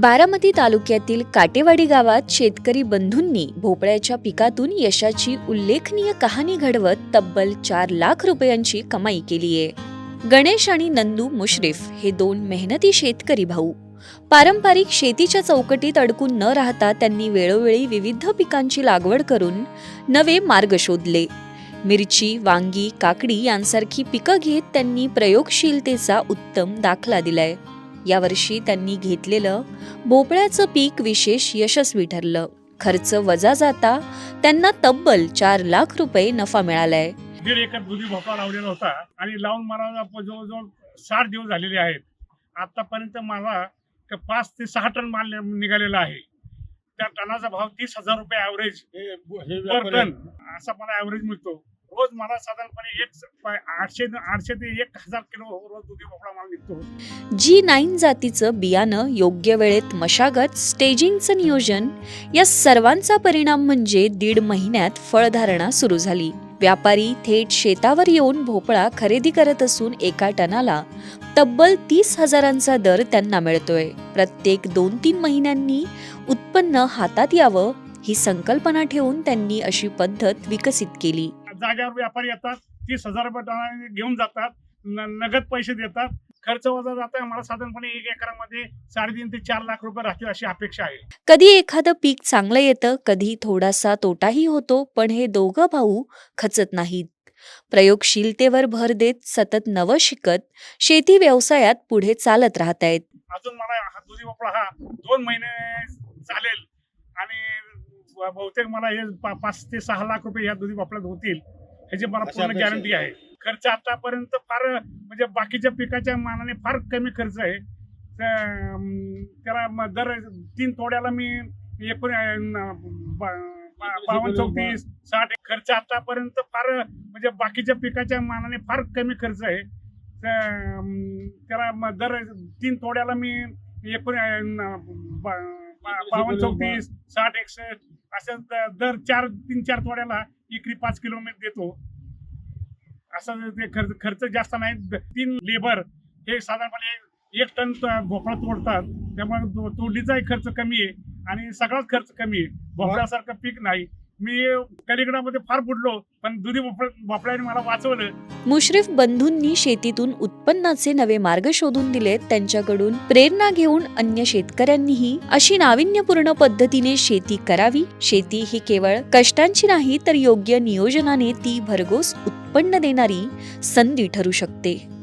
बारामती तालुक्यातील काटेवाडी गावात शेतकरी बंधूंनी भोपळ्याच्या पिकातून यशाची उल्लेखनीय कहाणी घडवत तब्बल चार लाख रुपयांची कमाई केली आहे. गणेश आणि नंदू मुश्रीफ हे दोन मेहनती शेतकरी भाऊ. पारंपरिक शेतीच्या चौकटीत अडकून न राहता त्यांनी वेळोवेळी विविध पिकांची लागवड करून नवे मार्ग शोधले. मिरची वांगी काकडी यांसारखी पिकं घेत त्यांनी प्रयोगशीलतेचा उत्तम दाखला दिलाय. यावर्षी त्यांनी घेतलेलं भोपळ्याचं पीक विशेष यशस्वी ठरलं. खर्च वजा जाता त्यांना तब्बल चार लाख रुपये नफा मिळालाय. दीड एकर दुधी भोपळा लावलेला होता आणि लावून मला जवळजवळ साठ दिवस झालेले आहेत. आतापर्यंत माझा क- पाच ते सहा टन माल निघालेला आहे. त्या टनाचा भाव तीस हजार रुपये ॲव्हरेज पर टन असा मला ॲव्हरेज मिळतो. रोज मला साधारणपणे एक आठशे आठशे ते एक हजार किलो रोज दुधी भोपळा माल निघतो जी नाईन जातीचं बियाणं योग्य वेळेत मशागत स्टेजिंगचं नियोजन या सर्वांचा परिणाम म्हणजे दीड महिन्यात फळधारणा सुरू झाली. व्यापारी थेट शेतावर येऊन भोपळा खरेदी करत असून एका टनाला तब्बल तीस हजारांचा दर त्यांना मिळतोय. प्रत्येक दोन तीन महिन्यांनी उत्पन्न हातात यावं ही संकल्पना ठेवून त्यांनी अशी पद्धत विकसित केली. जाग्यावर व्यापारी येतात तीस हजार रुपये घेऊन जातात नगद पैसे देतात. खर्च वजा जाता मला साधारणपणे एक एकरामध्ये साडेतीन ते चार लाख रुपये राहतील अशी अपेक्षा आहे. कधी एखादं पीक चांगलं येतं कधी थोडासा तोटाही होतो पण हे दोघं भाऊ खचत नाहीत. प्रयोगशीलतेवर भर देत सतत नवं शिकत शेती व्यवसायात पुढे चालत राहतायत. अजून मला हा दुधी भोपळा हा दोन महिने बहुतेक मला हे पाच ते सहा लाख रुपये या दुधी भोपळ्यात होतील ह्याची मला पूर्ण गॅरंटी आहे. खर्च आतापर्यंत फार म्हणजे बाकीच्या पिकाच्या मानाने फार कमी खर्च आहे. त्याला दर तीन तोड्याला मी एकूण बावन्न चौतीस साठ खर्च आतापर्यंत फार म्हणजे बाकीच्या पिकाच्या मानाने फार कमी खर्च आहे. त्याला दर तीन तोड्याला मी एकूण बावन्न चौतीस साठ एकसष्ट असं दर चार तीन चार तोड्याला इकरी पाच किलोमीटर देतो. असं ते खर्च खर्च जास्त नाही. तीन लेबर हे साधारणपणे एक टन भोपळा तोडतात. त्यामुळे तो- तोडणीचाही खर्च कमी आहे आणि सगळाच खर्च कमी आहे. भोपळ्यासारखं पीक नाही. मी कलिगडामध्ये फार बुडलो पण दुधी बापड्याने मला वाचवलं. मुश्रीफ बंधूंनी शेतीतून उत्पन्नाचे नवे मार्ग शोधून दिलेत. त्यांच्याकडून प्रेरणा घेऊन अन्य शेतकऱ्यांनीही अशी नाविन्यपूर्ण पद्धतीने शेती करावी. शेती ही केवळ कष्टांची नाही तर योग्य नियोजनाने ती भरघोस उत्पन्न देणारी संधी ठरू शकते.